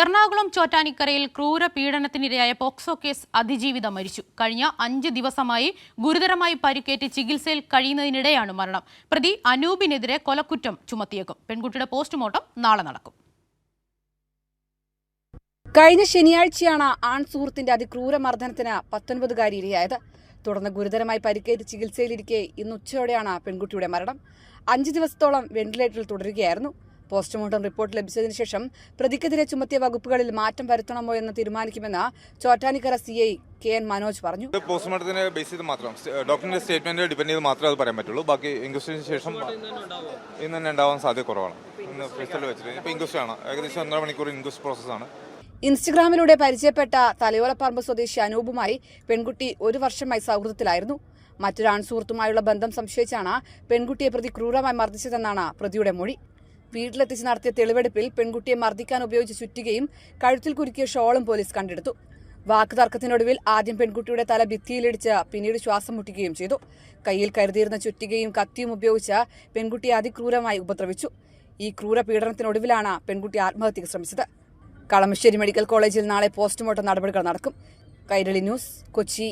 എറണാകുളം ചോറ്റാനിക്കരയിൽ ക്രൂര പീഡനത്തിനിരയായ POCSO case അതിജീവിത മരിച്ചു. കഴിഞ്ഞ അഞ്ച് ദിവസമായി ഗുരുതരമായി പരിക്കേറ്റ് ചികിത്സയിൽ കഴിയുന്നതിനിടെയാണ് മരണം. പ്രതി അനൂപിനെതിരെ കൊലക്കുറ്റം ചുമത്തിയേക്കും. പെൺകുട്ടിയുടെ പോസ്റ്റ്മോർട്ടം നാളെ നടക്കും. കഴിഞ്ഞ ശനിയാഴ്ചയാണ് ആൺ സുഹൃത്തിന്റെ അതിക്രൂര മർദ്ദനത്തിന് പത്തൊൻപതുകാരി ഇരയായത്. തുടർന്ന് ഗുരുതരമായി പരിക്കേറ്റ് ചികിത്സയിലിരിക്കെ ഇന്ന് ഉച്ചയോടെയാണ് പെൺകുട്ടിയുടെ മരണം. അഞ്ച് ദിവസത്തോളം വെന്റിലേറ്ററിൽ തുടരുകയായിരുന്നു. പോസ്റ്റ്മോർട്ടം റിപ്പോർട്ട് ലഭിച്ചതിന് ശേഷം പ്രതിക്കെതിരെ ചുമത്തിയ വകുപ്പുകളിൽ മാറ്റം വരുത്തണമോ എന്ന് തീരുമാനിക്കുമെന്ന് Chottanikkara C I K N Manoj പറഞ്ഞു. പോസ്റ്റ്മോർട്ടത്തിന് ബേസ് ചെയ്ത് മാത്രം ഡോക്ടറിന്റെ സ്റ്റേറ്റ്മെന്റ് ഡിപെൻഡ് ചെയ്ത് മാത്രമേ അത് പറയാൻ പറ്റുള്ളൂ. ബാക്കി ഇൻക്വസ്റ്റിന് ശേഷം ഇന്ന് തന്നെ ഉണ്ടാവാൻ സാധ്യത കുറവാണ്. ഇന്ന് ഫ്രിസ്റ്റൽ വെച്ചിട്ട് ഇപ്പോൾ ഇൻക്വസ്റ്റ് ആണ്. ഏകദേശം ഒന്നര മണിക്കൂർ ഇൻക്വസ്റ്റ് പ്രോസസ്സാണ് ഇൻസ്റ്റഗ്രാമിലൂടെ പരിചയപ്പെട്ട തലയോലപ്പറമ്പ് സ്വദേശി അനൂപുമായി പെൺകുട്ടി ഒരു വർഷമായി സൗഹൃദത്തിലായിരുന്നു. മറ്റൊരു ആൺസുഹൃത്തുമായുള്ള ബന്ധം സംശയിച്ചാണ് പെൺകുട്ടിയെ പ്രതി ക്രൂരമായി മർദ്ദിച്ചതെന്നാണ് പ്രതിയുടെ മൊഴി. വീട്ടിലെത്തിച്ച് നടത്തിയ തെളിവെടുപ്പിൽ പെൺകുട്ടിയെ മർദ്ദിക്കാൻ ഉപയോഗിച്ച് ചുറ്റുകയും കഴുത്തിൽ കുരുക്കിയ ഷോളും പോലീസ് കണ്ടെടുത്തു. വാക്കുതർക്കത്തിനൊടുവിൽ ആദ്യം പെൺകുട്ടിയുടെ തല ഭിത്തിയിലിടിച്ച് പിന്നീട് ശ്വാസം മുട്ടിക്കുകയും ചെയ്തു. കയ്യിൽ കരുതിയിരുന്ന ചുറ്റികയും കത്തിയും ഉപയോഗിച്ച് പെൺകുട്ടിയെ അതിക്രൂരമായി ഉപദ്രവിച്ചു. ഈ ക്രൂര പീഡനത്തിനൊടുവിലാണ് പെൺകുട്ടി ആത്മഹത്യക്ക് ശ്രമിച്ചത്. കളമശ്ശേരി മെഡിക്കൽ കോളേജിൽ നാളെ പോസ്റ്റ്മോർട്ടം നടപടികൾ നടക്കും. കൈരളി ന്യൂസ് കൊച്ചി.